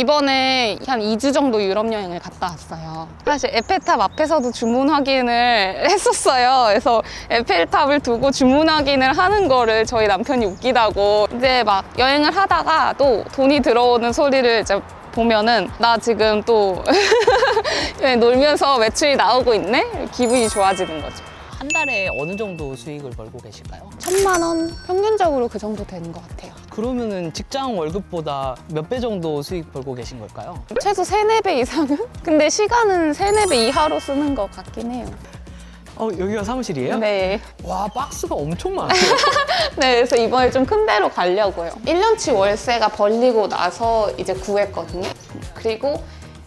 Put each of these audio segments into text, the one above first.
이번에 한 2주 정도 유럽 여행을 갔다 왔어요. 사실 에펠탑 앞에서도 주문 확인을 했었어요. 그래서 에펠탑을 두고 주문 확인을 하는 거를 저희 남편이 웃기다고 이제 막 여행을 하다가 또 돈이 들어오는 소리를 이제 보면은 나 지금 또 놀면서 매출이 나오고 있네? 기분이 좋아지는 거죠. 한 달에 어느 정도 수익을 벌고 계실까요? 천만 원 평균적으로 그 정도 되는 것 같아요. 그러면은 직장 월급보다 몇 배 정도 수익 벌고 계신 걸까요? 최소 3, 4배 이상은? 근데 시간은 3, 4배 이하로 쓰는 것 같긴 해요. 어, 여기가 사무실이에요? 네. 와, 박스가 엄청 많아요. 네, 그래서 이번에 좀큰 데로 가려고요. 1년치 월세가 벌리고 나서 이제 구했거든요. 그리고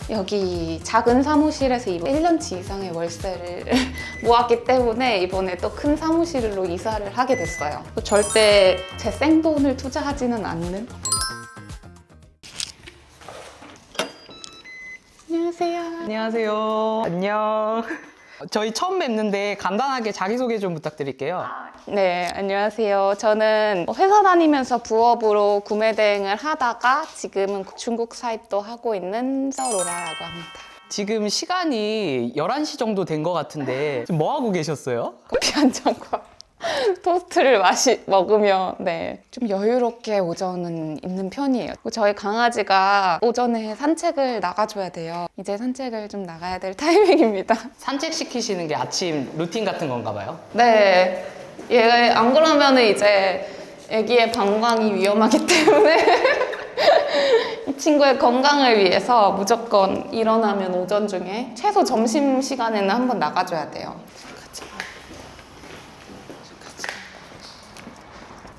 여기 작은 사무실에서 이번 1년치 이상의 월세를 모았기 때문에 이번에 또 큰 사무실로 이사를 하게 됐어요. 절대 제 생돈을 투자하지는 않는. 안녕하세요. 안녕하세요. 안녕. 저희 처음 뵙는데 간단하게 자기소개 좀 부탁드릴게요. 네, 안녕하세요. 저는 회사 다니면서 부업으로 구매 대행을 하다가 지금은 중국 사입도 하고 있는 서로라라고 합니다. 지금 시간이 11시 정도 된 것 같은데 지금 뭐 하고 계셨어요? 커피 한 잔과 토스트를 마시 먹으며 네, 좀 여유롭게 오전은 있는 편이에요. 저희 강아지가 오전에 산책을 나가줘야 돼요. 이제 산책을 좀 나가야 될 타이밍입니다. 산책시키시는 게 아침 루틴 같은 건가 봐요? 네, 얘 안 그러면은 이제 아기의 방광이 위험하기 때문에 이 친구의 건강을 위해서 무조건 일어나면 오전 중에 최소 점심 시간에는 한번 나가줘야 돼요.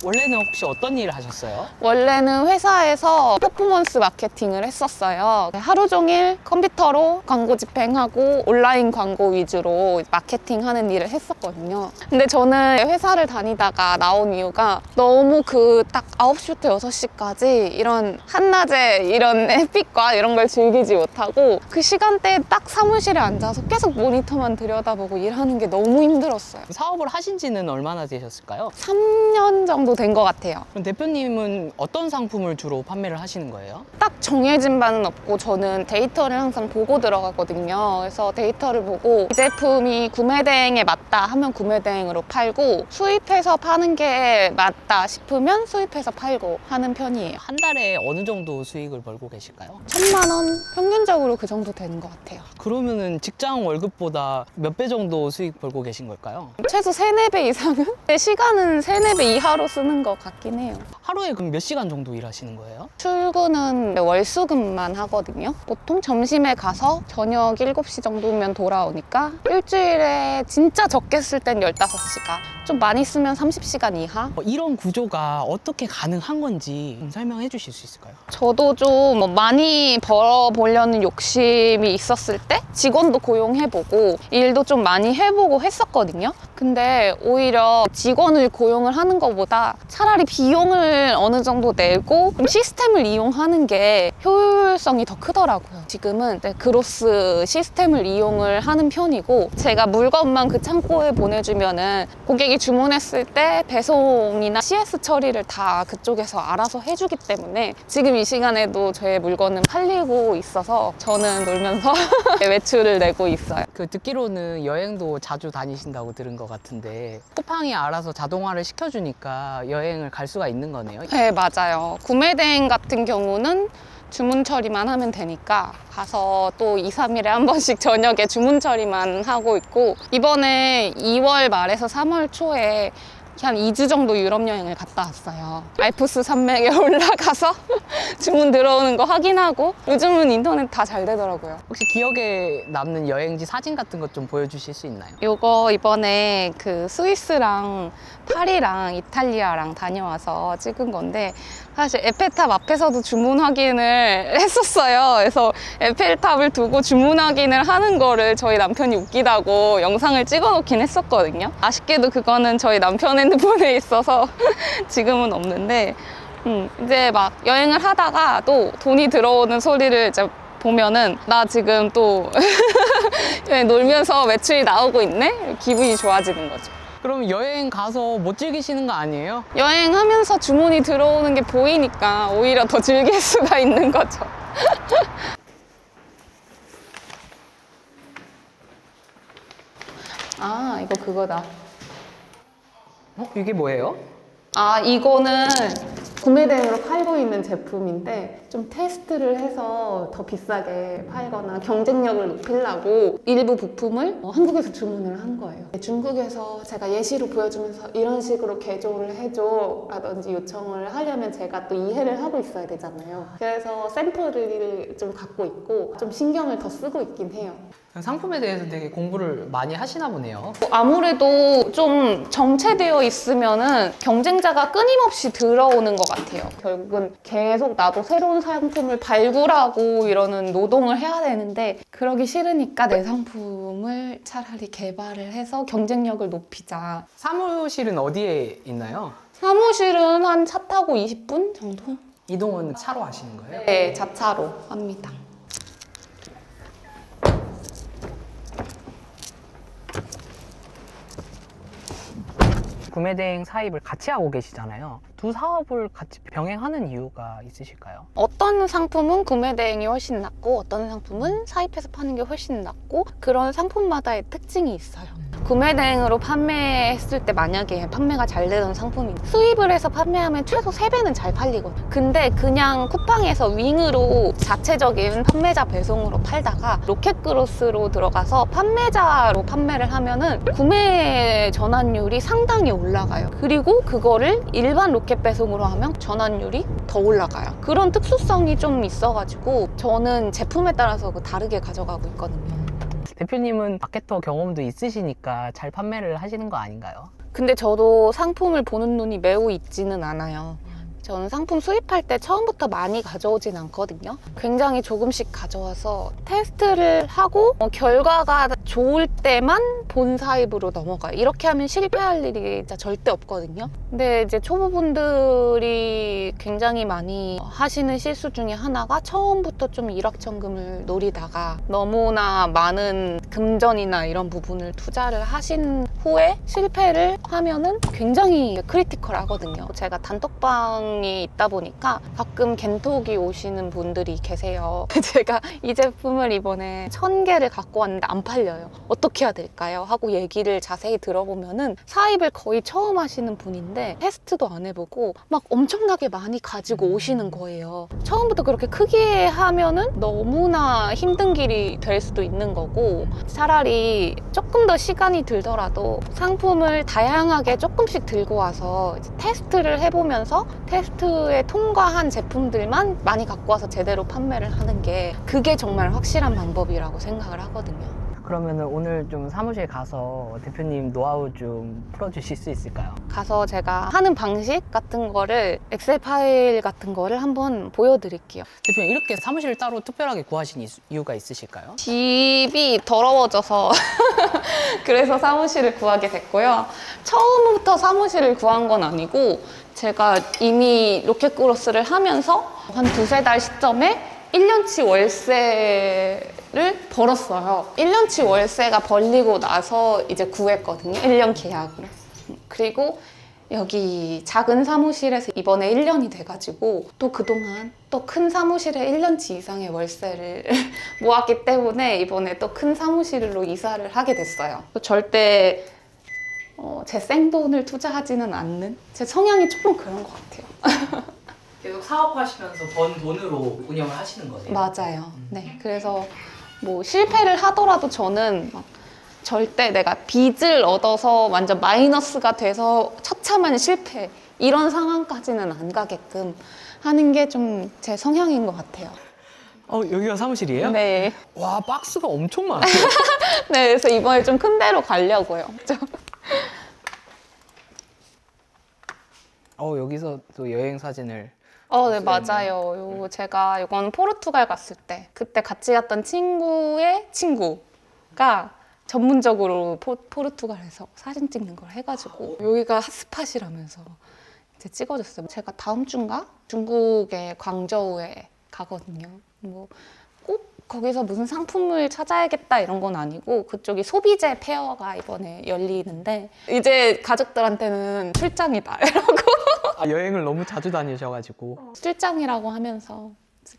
원래는 혹시 어떤 일을 하셨어요? 원래는 회사에서 퍼포먼스 마케팅을 했었어요. 하루 종일 컴퓨터로 광고 집행하고 온라인 광고 위주로 마케팅하는 일을 했었거든요. 근데 저는 회사를 다니다가 나온 이유가 너무 그 딱 9시부터 6시까지 이런 한낮에 이런 햇빛과 이런 걸 즐기지 못하고 그 시간대에 딱 사무실에 앉아서 계속 모니터만 들여다보고 일하는 게 너무 힘들었어요. 사업을 하신 지는 얼마나 되셨을까요? 3년 정도 된 것 같아요. 그럼 대표님은 어떤 상품을 주로 판매를 하시는 거예요? 딱 정해진 바는 없고 저는 데이터를 항상 보고 들어가거든요. 그래서 데이터를 보고 이 제품이 구매 대행에 맞다 하면 구매 대행으로 팔고 수입해서 파는 게 맞다 싶으면 수입해서 팔고 하는 편이에요. 한 달에 어느 정도 수익을 벌고 계실까요? 천만 원 평균적으로 그 정도 되는 것 같아요. 그러면은 직장 월급보다 몇 배 정도 수익 벌고 계신 걸까요? 최소 3, 4배 이상은? 근데 시간은 3, 4배 이하로 쓰는 것 같긴 해요. 하루에 그럼 몇 시간 정도 일하시는 거예요? 출근은 월수금만 하거든요. 보통 점심에 가서 저녁 7시 정도면 돌아오니까 일주일에 진짜 적게 쓸 땐 15시간. 좀 많이 쓰면 30시간 이하? 어, 이런 구조가 어떻게 가능한 건지 좀 설명해 주실 수 있을까요? 저도 좀뭐 많이 벌어보려는 욕심이 있었을 때 직원도 고용해보고 일도 좀 많이 해보고 했었거든요. 근데 오히려 직원을 고용을 하는 것보다 차라리 비용을 어느 정도 내고 좀 시스템을 이용하는 게 효율성이 더 크더라고요. 지금은 네, 그로스 시스템을 이용을 하는 편이고 제가 물건만 그 창고에 보내주면은 고객이 주문했을 때 배송이나 CS 처리를 다 그쪽에서 알아서 해주기 때문에 지금 이 시간에도 저의 물건은 팔리고 있어서 저는 놀면서 매출을 내고 있어요. 그 듣기로는 여행도 자주 다니신다고 들은 것 같은데 쿠팡이 알아서 자동화를 시켜주니까 여행을 갈 수가 있는 거네요. 네, 맞아요. 구매 대행 같은 경우는 주문 처리만 하면 되니까 가서 또 2, 3일에 한 번씩 저녁에 주문 처리만 하고 있고 이번에 2월 말에서 3월 초에 한 2주 정도 유럽 여행을 갔다 왔어요. 알프스 산맥에 올라가서 주문 들어오는 거 확인하고 요즘은 인터넷 다 잘 되더라고요. 혹시 기억에 남는 여행지 사진 같은 것 좀 보여주실 수 있나요? 요거 이번에 그 스위스랑 파리랑 이탈리아랑 다녀와서 찍은 건데 사실 에펠탑 앞에서도 주문 확인을 했었어요. 그래서 에펠탑을 두고 주문 확인을 하는 거를 저희 남편이 웃기다고 영상을 찍어 놓긴 했었거든요. 아쉽게도 그거는 저희 남편 핸드폰에 있어서 지금은 없는데 음, 이제 막 여행을 하다가 또 돈이 들어오는 소리를 이제 보면은 나 지금 또 놀면서 매출이 나오고 있네? 기분이 좋아지는 거죠. 그럼 여행 가서 못 즐기시는 거 아니에요? 여행하면서 주문이 들어오는 게 보이니까 오히려 더 즐길 수가 있는 거죠. 아, 이거 그거다. 어? 이게 뭐예요? 아, 이거는 구매 대행으로 팔고 있는 제품인데 좀 테스트를 해서 더 비싸게 팔거나 경쟁력을 높이려고 일부 부품을 어, 한국에서 주문을 한 거예요. 중국에서 제가 예시로 보여주면서 이런 식으로 개조를 해줘 라든지 요청을 하려면 제가 또 이해를 하고 있어야 되잖아요. 그래서 샘플을 좀 갖고 있고 좀 신경을 더 쓰고 있긴 해요. 상품에 대해서 되게 공부를 많이 하시나 보네요. 아무래도 좀 정체되어 있으면은 경쟁자가 끊임없이 들어오는 것 같아요. 결국은 계속 나도 새로운 상품을 발굴하고 이러는 노동을 해야 되는데 그러기 싫으니까 내 상품을 차라리 개발을 해서 경쟁력을 높이자. 사무실은 어디에 있나요? 사무실은 한 차 타고 20분 정도? 이동은 차로 하시는 거예요? 네, 자차로 합니다. 구매 대행 사입을 같이 하고 계시잖아요. 두 사업을 같이 병행하는 이유가 있으실까요? 어떤 상품은 구매 대행이 훨씬 낫고 어떤 상품은 사입해서 파는 게 훨씬 낫고 그런 상품마다의 특징이 있어요. 구매 대행으로 판매했을 때 만약에 판매가 잘 되는 상품이 수입을 해서 판매하면 최소 3배는 잘 팔리거든. 근데 그냥 쿠팡에서 윙으로 자체적인 판매자 배송으로 팔다가 로켓그로스로 들어가서 판매자로 판매를 하면은 구매 전환율이 상당히 올라가요. 그리고 그거를 일반 로켓 배송으로 하면 전환율이 더 올라가요. 그런 특수성이 좀 있어가지고 저는 제품에 따라서 그 다르게 가져가고 있거든요. 대표님은 마케터 경험도 있으시니까 잘 판매를 하시는 거 아닌가요? 근데 저도 상품을 보는 눈이 매우 있지는 않아요. 저는 상품 수입할 때 처음부터 많이 가져오진 않거든요. 굉장히 조금씩 가져와서 테스트를 하고 어, 결과가 좋을 때만 본 사입으로 넘어가요. 이렇게 하면 실패할 일이 진짜 절대 없거든요. 근데 이제 초보분들이 굉장히 많이 하시는 실수 중에 하나가 처음부터 좀 일확천금을 노리다가 너무나 많은 금전이나 이런 부분을 투자를 하신 후에 실패를 하면은 굉장히 크리티컬 하거든요. 제가 단톡방이 있다 보니까 가끔 겐톡이 오시는 분들이 계세요. 제가 이 제품을 이번에 천 개를 갖고 왔는데 안 팔려요. 어떻게 해야 될까요? 하고 얘기를 자세히 들어보면은 사입을 거의 처음 하시는 분인데 테스트도 안 해보고 막 엄청나게 많이 가지고 오시는 거예요. 처음부터 그렇게 크게 하면은 너무나 힘든 길이 될 수도 있는 거고 차라리 조금 더 시간이 들더라도 상품을 다양하게 조금씩 들고 와서 테스트를 해보면서 테스트에 통과한 제품들만 많이 갖고 와서 제대로 판매를 하는 게 그게 정말 확실한 방법이라고 생각을 하거든요. 그러면 오늘 좀 사무실 가서 대표님 노하우 좀 풀어주실 수 있을까요? 가서 제가 하는 방식 같은 거를 엑셀 파일 같은 거를 한번 보여드릴게요. 대표님 이렇게 사무실을 따로 특별하게 구하신 이- 이유가 있으실까요? 집이 더러워져서 그래서 사무실을 구하게 됐고요. 처음부터 사무실을 구한 건 아니고 제가 이미 로켓크로스를 하면서 한 두세 달 시점에 1년치 월세 를 벌었어요. 1년치 월세가 벌리고 나서 이제 구했거든요. 1년 계약으로. 그리고 여기 작은 사무실에서 이번에 1년이 돼가지고 또 그동안 또 큰 사무실에 1년치 이상의 월세를 모았기 때문에 이번에 또 큰 사무실로 이사를 하게 됐어요. 또 절대 어, 제 생돈을 투자하지는 않는 제 성향이 조금 그런 것 같아요. 계속 사업하시면서 번 돈으로 운영을 하시는 거네요. 맞아요. 네. 그래서 뭐 실패를 하더라도 저는 막 절대 내가 빚을 얻어서 완전 마이너스가 돼서 처참한 실패 이런 상황까지는 안 가게끔 하는 게 좀 제 성향인 것 같아요. 어 여기가 사무실이에요? 네. 와 박스가 엄청 많아요. 네. 그래서 이번에 좀 큰 데로 가려고요. 좀. 어 여기서 또 여행 사진을 어, 네, 맞아요. 요 제가 이건 포르투갈 갔을 때 그때 같이 갔던 친구의 친구가 전문적으로 포, 포르투갈에서 사진 찍는 걸 해가지고 여기가 핫스팟이라면서 이제 찍어줬어요. 제가 다음 주인가 중국의 광저우에 가거든요. 뭐꼭 거기서 무슨 상품을 찾아야겠다 이런 건 아니고 그쪽이 소비재 페어가 이번에 열리는데 이제 가족들한테는 출장이다 이러고 아, 여행을 너무 자주 다니셔가지고 출장이라고 하면서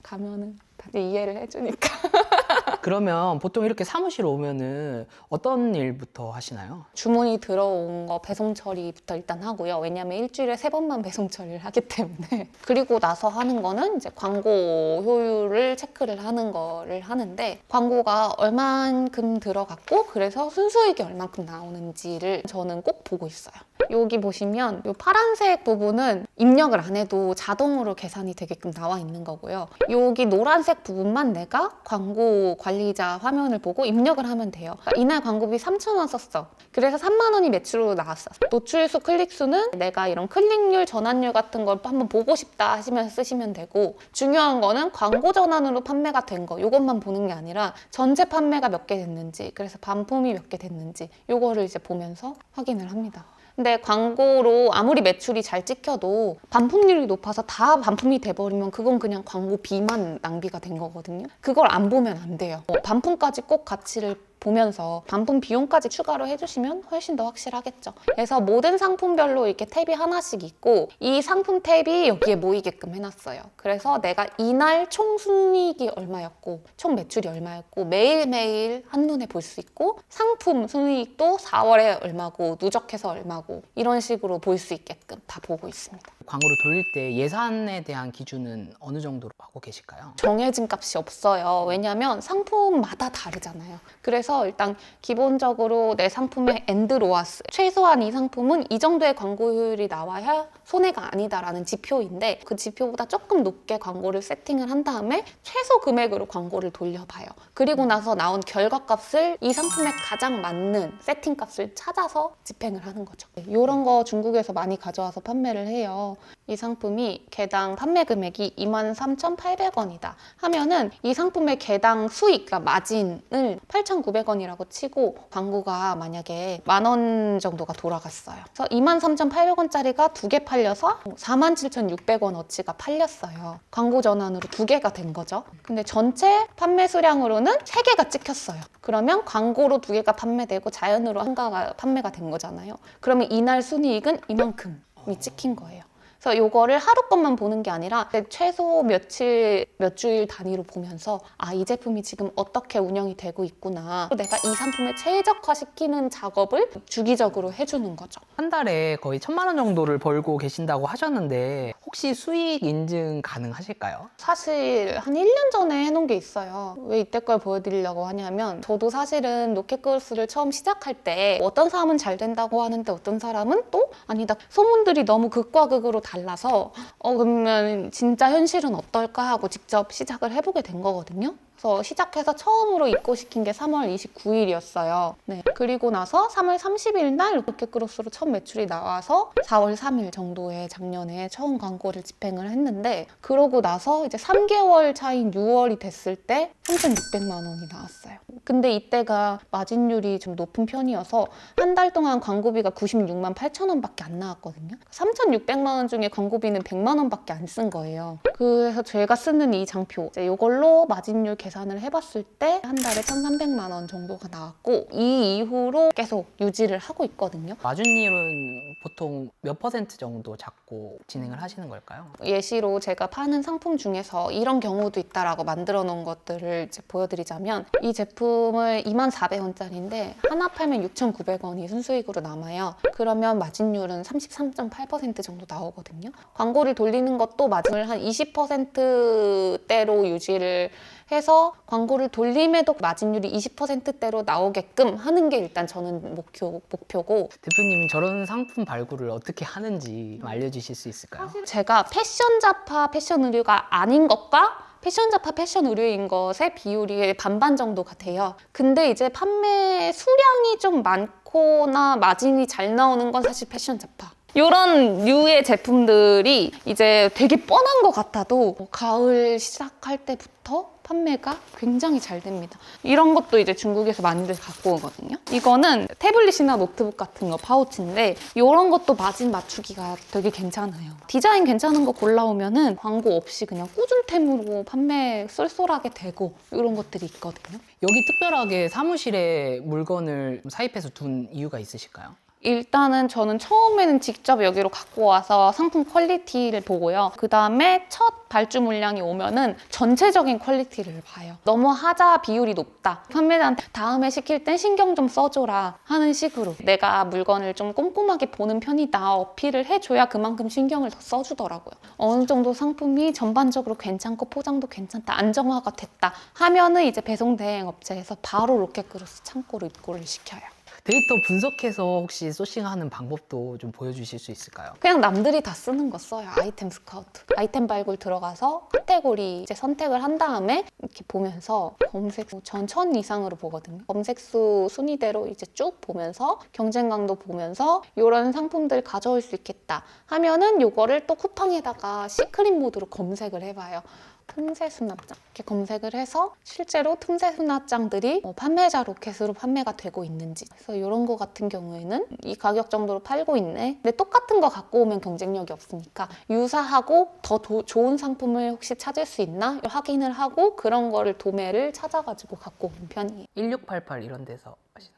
가면은 다들 이해를 해주니까. 그러면 보통 이렇게 사무실 오면은 어떤 일부터 하시나요? 주문이 들어온 거 배송 처리부터 일단 하고요. 왜냐면 일주일에 세 번만 배송 처리를 하기 때문에. 그리고 나서 하는 거는 이제 광고 효율을 체크를 하는 거를 하는데 광고가 얼만큼 들어갔고 그래서 순수익이 얼만큼 나오는지를 저는 꼭 보고 있어요. 여기 보시면 이 파란색 부분은 입력을 안 해도 자동으로 계산이 되게끔 나와 있는 거고요. 여기 노란색 부분만 내가 광고 관 리자 화면을 보고 입력을 하면 돼요. 그러니까 이날 광고비 3,000원 썼어. 그래서 3만 원이 매출로 나왔어. 노출수, 클릭수는 내가 이런 클릭률, 전환율 같은 걸 한번 보고 싶다 하시면 쓰시면 되고 중요한 거는 광고 전환으로 판매가 된 거. 이것만 보는 게 아니라 전체 판매가 몇 개 됐는지, 그래서 반품이 몇 개 됐는지 이거를 이제 보면서 확인을 합니다. 근데 광고로 아무리 매출이 잘 찍혀도 반품률이 높아서 다 반품이 돼버리면 그건 그냥 광고비만 낭비가 된 거거든요. 그걸 안 보면 안 돼요. 어, 반품까지 꼭 가치를 보면서 반품 비용까지 추가로 해주시면 훨씬 더 확실하겠죠. 그래서 모든 상품별로 이렇게 탭이 하나씩 있고 이 상품 탭이 여기에 모이게끔 해놨어요. 그래서 내가 이날 총 순이익이 얼마였고 총 매출이 얼마였고 매일매일 한눈에 볼 수 있고 상품 순이익도 4월에 얼마고 누적해서 얼마고 이런 식으로 볼 수 있게끔 다 보고 있습니다. 광고를 돌릴 때 예산에 대한 기준은 어느 정도로 하고 계실까요? 정해진 값이 없어요. 왜냐하면 상품마다 다르잖아요. 그래서 일단 기본적으로 내 상품의 엔드로아스 최소한 이 상품은 이 정도의 광고 효율이 나와야 손해가 아니다라는 지표인데 그 지표보다 조금 높게 광고를 세팅을 한 다음에 최소 금액으로 광고를 돌려봐요. 그리고 나서 나온 결과값을 이 상품에 가장 맞는 세팅값을 찾아서 집행을 하는 거죠. 이런 거 중국에서 많이 가져와서 판매를 해요. 이 상품이 개당 판매 금액이 23,800원이다 하면은 이 상품의 개당 수익, 그러니까 마진을 8,900원이라고 치고 광고가 만약에 만 원 정도가 돌아갔어요. 그래서 23,800원짜리가 두 개 팔려서 47,600원 어치가 팔렸어요. 광고 전환으로 두 개가 된 거죠. 근데 전체 판매 수량으로는 세 개가 찍혔어요. 그러면 광고로 두 개가 판매되고 자연으로 한가가 판매가 된 거잖아요. 그러면 이날 순이익은 이만큼이 찍힌 거예요. 그래서 요거를 하루 것만 보는 게 아니라 최소 며칠, 몇 주일 단위로 보면서 아, 이 제품이 지금 어떻게 운영이 되고 있구나. 내가 이 상품을 최적화시키는 작업을 주기적으로 해주는 거죠. 한 달에 거의 천만 원 정도를 벌고 계신다고 하셨는데 혹시 수익 인증 가능하실까요? 사실 한 1년 전에 해놓은 게 있어요. 왜 이때 걸 보여드리려고 하냐면 저도 사실은 로켓크로스를 처음 시작할 때 어떤 사람은 잘 된다고 하는데 어떤 사람은 또 아니다. 소문들이 너무 극과 극으로 달라서 어 그러면 진짜 현실은 어떨까 하고 직접 시작을 해보게 된 거거든요. 그래서 시작해서 처음으로 입고시킨 게 3월 29일이었어요. 네. 그리고 나서 3월 30일 날 로켓크로스로 첫 매출이 나와서 4월 3일 정도에 작년에 처음 광고를 집행을 했는데 그러고 나서 이제 3개월 차인 6월이 됐을 때 3,600만 원이 나왔어요. 근데 이때가 마진율이 좀 높은 편이어서 한 달 동안 광고비가 96만 8천 원밖에 안 나왔거든요. 3,600만 원 중에 광고비는 100만 원밖에 안 쓴 거예요. 그래서 제가 쓰는 이 장표 이걸로 마진율 계산을 해봤을 때 한 달에 1,300만 원 정도가 나왔고 이 이후로 계속 유지를 하고 있거든요. 마진율은 보통 몇 퍼센트 정도 잡고 진행을 하시는 걸까요? 예시로 제가 파는 상품 중에서 이런 경우도 있다라고 만들어 놓은 것들을 이제 보여드리자면 이 제품 을 24,000원짜리인데 하나 팔면 6,900원이 순수익으로 남아요. 그러면 마진율은 33.8% 정도 나오거든요. 광고를 돌리는 것도 마진을 한 20%대로 유지를 해서 광고를 돌림에도 마진율이 20%대로 나오게끔 하는 게 일단 저는 목표, 목표고 대표님은 저런 상품 발굴을 어떻게 하는지 좀 알려주실 수 있을까요? 제가 패션 잡화 패션 의류가 아닌 것과 패션 잡화 패션 의류인 것의 비율이 반반 정도가 돼요. 근데 이제 판매 수량이 좀 많거나 마진이 잘 나오는 건 사실 패션 잡화. 이런 류의 제품들이 이제 되게 뻔한 것 같아도 뭐 가을 시작할 때부터 판매가 굉장히 잘 됩니다. 이런 것도 이제 중국에서 많이들 갖고 오거든요. 이거는 태블릿이나 노트북 같은 거 파우치인데 이런 것도 마진 맞추기가 되게 괜찮아요. 디자인 괜찮은 거 골라오면은 광고 없이 그냥 꾸준템으로 판매 쏠쏠하게 되고 이런 것들이 있거든요. 여기 특별하게 사무실에 물건을 사입해서 둔 이유가 있으실까요? 일단은 저는 처음에는 직접 여기로 갖고 와서 상품 퀄리티를 보고요. 그 다음에 첫 발주 물량이 오면은 전체적인 퀄리티를 봐요. 너무 하자 비율이 높다. 판매자한테 다음에 시킬 땐 신경 좀 써줘라 하는 식으로 내가 물건을 좀 꼼꼼하게 보는 편이다 어필을 해줘야 그만큼 신경을 더 써주더라고요. 어느 정도 상품이 전반적으로 괜찮고 포장도 괜찮다, 안정화가 됐다 하면은 이제 배송 대행 업체에서 바로 로켓그로스 창고로 입고를 시켜요. 데이터 분석해서 혹시 소싱하는 방법도 좀 보여주실 수 있을까요? 그냥 남들이 다 쓰는 거 써요. 아이템 스카우트. 아이템 발굴 들어가서 카테고리 이제 선택을 한 다음에 이렇게 보면서 검색수 전 천 이상으로 보거든요. 검색수 순위대로 이제 쭉 보면서 경쟁 강도 보면서 이런 상품들 가져올 수 있겠다 하면은 요거를 또 쿠팡에다가 시크릿 모드로 검색을 해봐요. 틈새 수납장. 이렇게 검색을 해서 실제로 틈새 수납장들이 뭐 판매자 로켓으로 판매가 되고 있는지. 그래서 이런 거 같은 경우에는 이 가격 정도로 팔고 있네. 근데 똑같은 거 갖고 오면 경쟁력이 없으니까 유사하고 더 도- 좋은 상품을 혹시 찾을 수 있나? 확인을 하고 그런 거를 도매를 찾아가지고 갖고 오는 편이에요. 1688 이런 데서 거죠?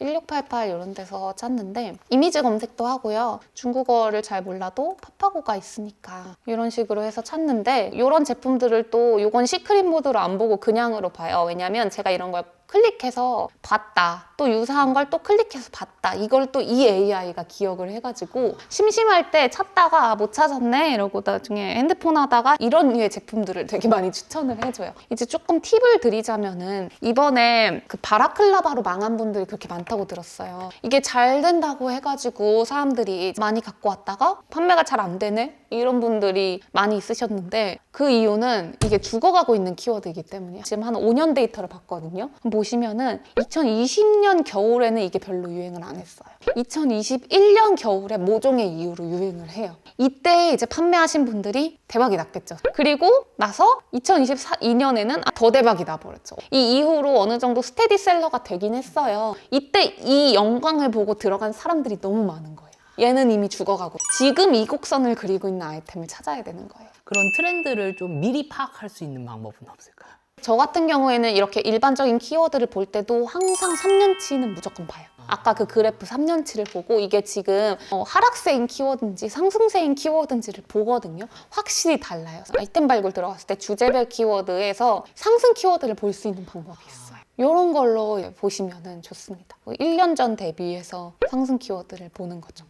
1688 이런 데서 찾는데 이미지 검색도 하고요. 중국어를 잘 몰라도 파파고가 있으니까 이런 식으로 해서 찾는데 이런 제품들을 또 이건 시크릿 모드로 안 보고 그냥으로 봐요. 왜냐면 제가 이런 걸 클릭해서 봤다. 또 유사한 걸 또 클릭해서 봤다. 이걸 또 이 AI가 기억을 해가지고 심심할 때 찾다가 아, 못 찾았네 이러고 나중에 핸드폰 하다가 이런 류의 제품들을 되게 많이 추천을 해줘요. 이제 조금 팁을 드리자면은 이번에 그 바라클라바로 망한 분들이 그렇게 많다고 들었어요. 이게 잘 된다고 해가지고 사람들이 많이 갖고 왔다가 판매가 잘 안 되네 이런 분들이 많이 있으셨는데 그 이유는 이게 죽어가고 있는 키워드이기 때문이에요. 지금 한 5년 데이터를 봤거든요. 보시면은 2020년 겨울에는 이게 별로 유행을 안 했어요. 2021년 겨울에 모종의 이유로 유행을 해요. 이때 이제 판매하신 분들이 대박이 났겠죠. 그리고 나서 2022년에는 더 대박이 나버렸죠. 이 이후로 어느 정도 스테디셀러가 되긴 했어요. 이때 이 영광을 보고 들어간 사람들이 너무 많은 거예요. 얘는 이미 죽어가고 지금 이 곡선을 그리고 있는 아이템을 찾아야 되는 거예요. 그런 트렌드를 좀 미리 파악할 수 있는 방법은 없을까요? 저 같은 경우에는 이렇게 일반적인 키워드를 볼 때도 항상 3년치는 무조건 봐요. 아까 그 그래프 3년치를 보고 이게 지금 어, 하락세인 키워드인지 상승세인 키워드인지를 보거든요. 확실히 달라요. 아이템 발굴 들어갔을 때 주제별 키워드에서 상승 키워드를 볼 수 있는 방법이 있어요. 이런 걸로 보시면 좋습니다. 1년 전 대비해서 상승 키워드를 보는 거죠.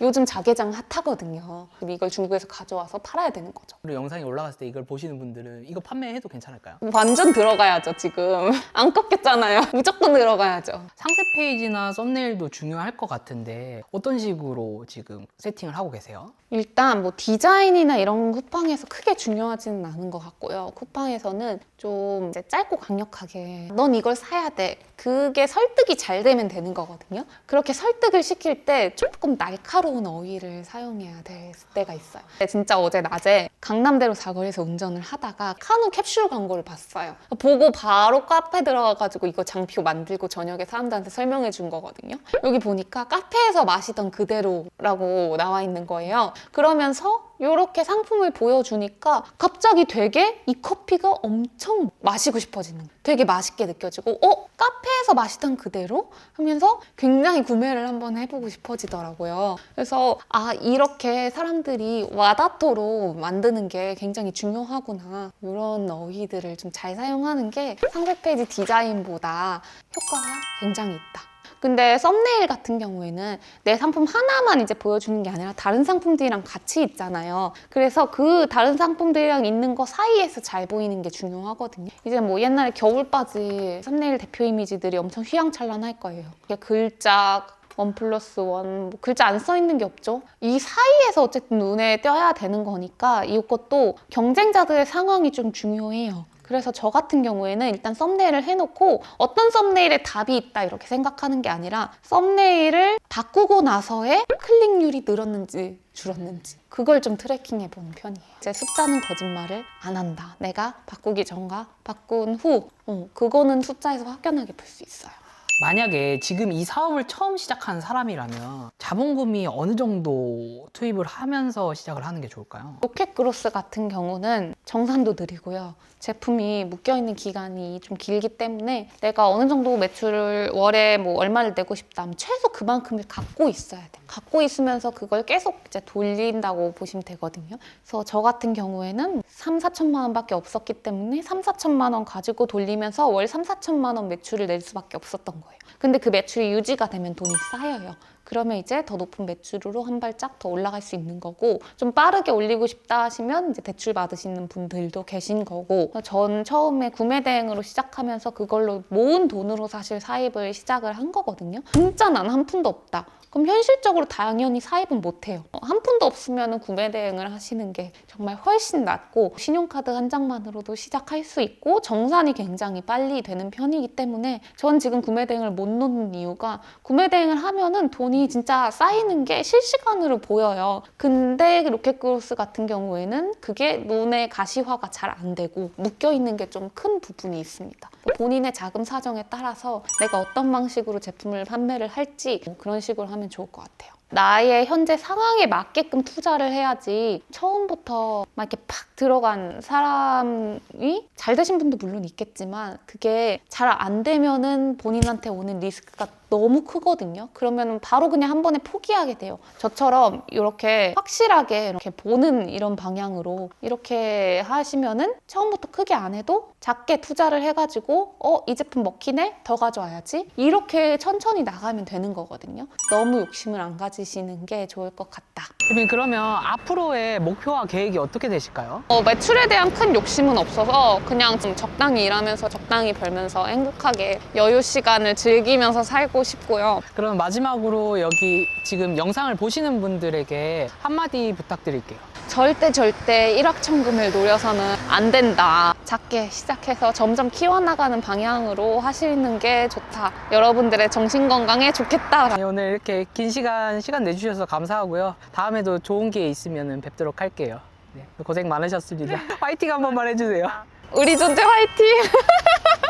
요즘 자개장 핫하거든요. 그럼 이걸 중국에서 가져와서 팔아야 되는 거죠. 그리고 영상이 올라갔을 때 이걸 보시는 분들은 이거 판매해도 괜찮을까요? 완전 들어가야죠, 지금. 안 꺾였잖아요. 무조건 들어가야죠. 상세 페이지나 썸네일도 중요할 것 같은데 어떤 식으로 지금 세팅을 하고 계세요? 일단 뭐 디자인이나 이런 쿠팡에서 크게 중요하지는 않은 것 같고요. 쿠팡에서는 좀 이제 짧고 강력하게 넌 이걸 사야 돼. 그게 설득이 잘 되면 되는 거거든요. 그렇게 설득을 시킬 때 조금 날카로 운 어휘를 사용해야 될 때가 있어요. 진짜 어제 낮에 강남대로 사거리에서 운전을 하다가 카누 캡슐 광고를 봤어요. 보고 바로 카페 들어가가지고 이거 장표 만들고 저녁에 사람들한테 설명해 준 거거든요. 여기 보니까 카페에서 마시던 그대로라고 나와 있는 거예요. 그러면서 이렇게 상품을 보여주니까 갑자기 되게 이 커피가 엄청 마시고 싶어지는. 되게 맛있게 느껴지고 어? 카페에서 마시던 그대로? 하면서 굉장히 구매를 한번 해보고 싶어지더라고요. 그래서 아 이렇게 사람들이 와닿도록 만드는 게 굉장히 중요하구나. 이런 어휘들을 좀 잘 사용하는 게 상세 페이지 디자인보다 효과가 굉장히 있다. 근데 썸네일 같은 경우에는 내 상품 하나만 이제 보여주는 게 아니라 다른 상품들이랑 같이 있잖아요. 그래서 그 다른 상품들이랑 있는 거 사이에서 잘 보이는 게 중요하거든요. 이제 뭐 옛날에 겨울바지 썸네일 대표 이미지들이 엄청 휘황찬란할 거예요. 글자 원 플러스 원, 뭐 글자 안 써 있는 게 없죠. 이 사이에서 어쨌든 눈에 띄어야 되는 거니까 이것도 경쟁자들의 상황이 좀 중요해요. 그래서 저 같은 경우에는 일단 썸네일을 해놓고 어떤 썸네일에 답이 있다 이렇게 생각하는 게 아니라 썸네일을 바꾸고 나서의 클릭률이 늘었는지 줄었는지 그걸 좀 트래킹해 보는 편이에요. 제 숫자는 거짓말을 안 한다. 내가 바꾸기 전과 바꾼 후 어, 그거는 숫자에서 확연하게 볼 수 있어요. 만약에 지금 이 사업을 처음 시작하는 사람이라면 자본금이 어느 정도 투입을 하면서 시작을 하는 게 좋을까요? 로켓 그로스 같은 경우는 정산도 느리고요. 제품이 묶여있는 기간이 좀 길기 때문에 내가 어느 정도 매출을 월에 뭐 얼마를 내고 싶다 하면 최소 그만큼을 갖고 있어야 돼. 갖고 있으면서 그걸 계속 이제 돌린다고 보시면 되거든요. 그래서 저 같은 경우에는 3, 4천만 원밖에 없었기 때문에 3, 4천만 원 가지고 돌리면서 월 3, 4천만 원 매출을 낼 수밖에 없었던 거예요. 근데 그 매출이 유지가 되면 돈이 쌓여요. 그러면 이제 더 높은 매출으로 한 발짝 더 올라갈 수 있는 거고 좀 빠르게 올리고 싶다 하시면 이제 대출 받으시는 분들도 계신 거고 전 처음에 구매 대행으로 시작하면서 그걸로 모은 돈으로 사실 사입을 시작을 한 거거든요. 진짜 난 한 푼도 없다. 그럼 현실적으로 당연히 사입은 못 해요. 한 푼도 없으면 구매 대행을 하시는 게 정말 훨씬 낫고 신용카드 한 장만으로도 시작할 수 있고 정산이 굉장히 빨리 되는 편이기 때문에 전 지금 구매 대행을 못 놓는 이유가 구매 대행을 하면은 돈이 진짜 쌓이는 게 실시간으로 보여요. 근데 로켓크로스 같은 경우에는 그게 눈에 가시화가 잘 안 되고 묶여 있는 게 좀 큰 부분이 있습니다. 본인의 자금 사정에 따라서 내가 어떤 방식으로 제품을 판매를 할지 뭐 그런 식으로 하면 좋을 것 같아요. 나의 현재 상황에 맞게끔 투자를 해야지 처음부터 막 이렇게 팍 들어간 사람이 잘 되신 분도 물론 있겠지만 그게 잘 안 되면은 본인한테 오는 리스크가 너무 크거든요. 그러면 바로 그냥 한 번에 포기하게 돼요. 저처럼 이렇게 확실하게 이렇게 보는 이런 방향으로 이렇게 하시면은 처음부터 크게 안 해도 작게 투자를 해가지고 어, 이 제품 먹히네? 더 가져와야지. 이렇게 천천히 나가면 되는 거거든요. 너무 욕심을 안 가지시는 게 좋을 것 같다. 대표님 그러면 앞으로의 목표와 계획이 어떻게 되실까요? 어, 매출에 대한 큰 욕심은 없어서 그냥 좀 적당히 일하면서 적당히 벌면서 행복하게 여유 시간을 즐기면서 살고 싶고요. 그럼 마지막으로 여기 지금 영상을 보시는 분들에게 한마디 부탁드릴게요. 절대 절대 일확천금을 노려서는 안 된다. 작게 시작해서 점점 키워나가는 방향으로 하시는 게 좋다. 여러분들의 정신 건강에 좋겠다. 네, 오늘 이렇게 긴 시간 시간 내주셔서 감사하고요. 다음에도 좋은 기회 있으면 뵙도록 할게요. 네, 고생 많으셨습니다. 화이팅 한 번만 해주세요. 우리 존재 화이팅!